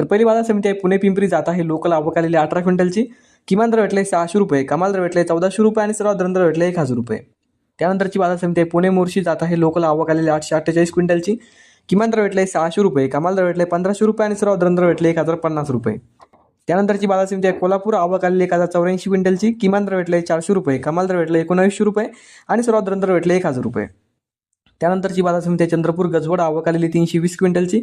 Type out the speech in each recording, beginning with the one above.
तर पहिली बाजार समिती आहे. पुणे पिंपरी जात आहे. लोकल आवक आलेली अठरा क्विंटलची. किमान दर भेटले सहाशे रुपये. कमाल दर भेटले चौदाशे रुपये आणि सर्वात दर भेटले एक हजार रुपये. त्यानंतरची बाजार समिती आहे. पुणे मोर्शी जात आहे. लोकल आवक आलेली आठशे अठ्ठेचाळीस क्विंटलची. किमान दर भेटले सहाशे रुपये. कमाल दर भेटले पंधराशे रुपये आणि सर्वात दर भेटले एक हजार पन्नास रुपये. त्यानंतरची बाजार समिती आहे. कोल्हापूर आवक आलेली एक हजार चौऱ्याऐंशी क्विंटलची. किमान दर भेटले चारशे रुपये. कमाल दर भेटले एकोणावीसशे रुपये आणि सर्वात दर भेटले एक हजार रुपये. त्यानंतरची बाजार समिती आहे चंद्रपूर गजवड आवक आलेली तीनशे वीस क्विंटलची.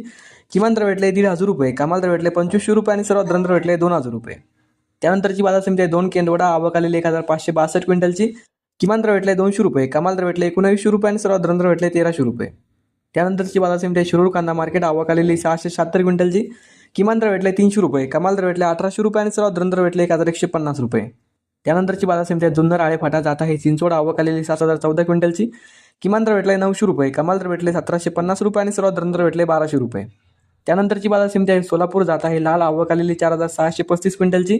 किमान दर भेटले दीड हजार रुपये कमाल दर भेटले पंचवीसशे रुपये आणि सर्वात दर भेटले दोन हजार रुपये. त्यानंतरची बाजार समिती आहे दोन केंदवडा आवक आलेली एक हजार पाचशे बासष्ट क्विंटलची. किमान दर भेटले दोनशे रुपये कमाल दर भेटले एकोणावीसशे रुपये आणि सर्वात दर भेटले तेराशे रुपये. त्यानंतरची बाजार समिती आहे शिरूर कांदा मार्केट आवक आलेली सहाशे शहात्तर क्विंटलची. किमान दर भेटले तीनशे रुपये कमाल दर भेटले अठराशे रुपये आणि सर्वात दर भेटले एक हजार एकशे पन्नास रुपये. त्यानंतरची बाजार समिती आहे. जुन्नर आळे फाटा जात आहे चिंचवड आवक आलेली सात हजार चौदा क्विंटलची. किमान दर भेटले नऊशे रुपये. कमाल दर भेटले सतराशे पन्नास रुपये आणि सर्वात दर भेटले बाराशे रुपये. त्यानंतरची बाजार समिती आहे. सोलापूर जात आहे लाल आवक आलेली चार हजार सहाशे पस्तीस क्विंटलची.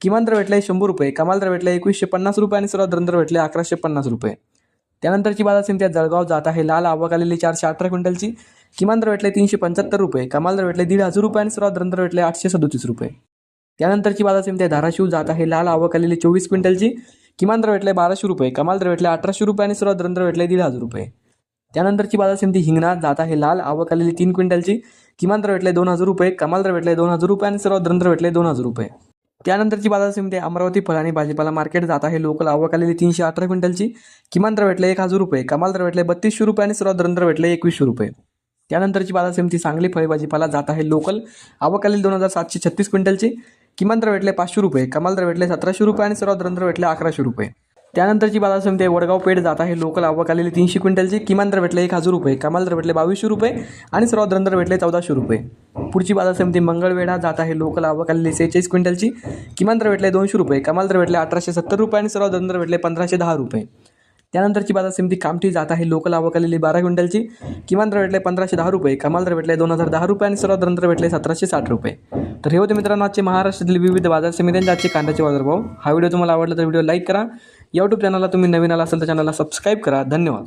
किमान दर भेटले शंभर रुपये. कमाल दर भेटले एकवीसशे पन्नास रुपये आणि सर्वात दर भेटले अकराशे पन्नास रुपये. त्यानंतरची बाजार समिती आहे. जळगाव जात आहे लाल आवक आलेली चारशे अठरा क्विंटलची. किमान दर भेटले तीनशे पंच्याहत्तर रुपये. कमाल दर भेटले दीड हजार रुपये आणि सर्वात दर भेटले आठशे सदोतीस रुपये. त्यानंतरची बाजार समिती धाराशिव जात आहे लाल आवक आलेली चोवीस क्विंटलची. किमान दर भेटले बाराशे रुपये कमाल दर भेटले अठराशे रुपये आणि सर्वात दर भेटले दीड हजार रुपये. त्यानंतरची बाजार समिती हिंगणा जात आहे लाल आवक आलेली तीन क्विंटलची. किमान दर भेटले दोन हजार रुपये कमाल दर भेटले दोन हजार रुपये आणि सर्वात दर भेटले दोन हजार रुपये. त्यानंतरची बाजार समिती अमरावती फळ आणि भाजीपाला मार्केट जात आहे लोकल आवक आलेली तीनशे अठरा क्विंटलची. किमान दर भेटले एक हजार रुपये कमाल दर भेटले बत्तीसशे रुपये आणि सर्वात दर भेटले एकवीसशे रुपये. त्यानंतरची बाजार समिती सांगली फळे भाजीपाला जात आहे लोकल आवक आलेली दोन हजार सातशे छत्तीस क्विंटलची. किमान दर भेटले पाचशे रुपये कमाल दर भेटले सतराशे रुपये आणि सर्वात दर भेटले अकराशे रुपये. त्यानंतरची बाजार समिती आहे वडगाव पेठ जात आहे. लोकल आवक आलेली तीनशे क्विंटलची किमान दर भेटले एक हजार रुपये कमाल दर भेटले बावीसशे रुपये आणि सर्वात दर भेटले चौदाशे रुपये. पुढची बाजार समिती मंगळवेढा जात आहे लोकल आवक आलेली सेहेचाळीस क्विंटलची किमान दर भेटले दोनशे रुपये कमाल दर भेटले अठराशे सत्तर रुपये आणि सर्वात दर भेटले पंधराशे दहा रुपये. त्यानंतरची बाजार समिती कामठी जात आहे. लोकल आवक आलेली बारा क्विंटलची. किमान दर भेटले पंधराशे दहा रुपये. कमाल दर भेटले दोन हजार दहा रुपये आणि सर्वात दर भेटले सतराशे साठ रुपये. तर हे होते मित्रांनो आजचे महाराष्ट्रातील विविध बाजार समित्यांचे आजचे कांद्याचे बाजारभाव. हा व्हिडिओ तुम्हाला आवडला तर व्हिडिओ लाईक करा. यूट्यूब चॅनलला तुम्ही नवीन आला असेल तर चॅनलला सबस्क्राईब करा. धन्यवाद.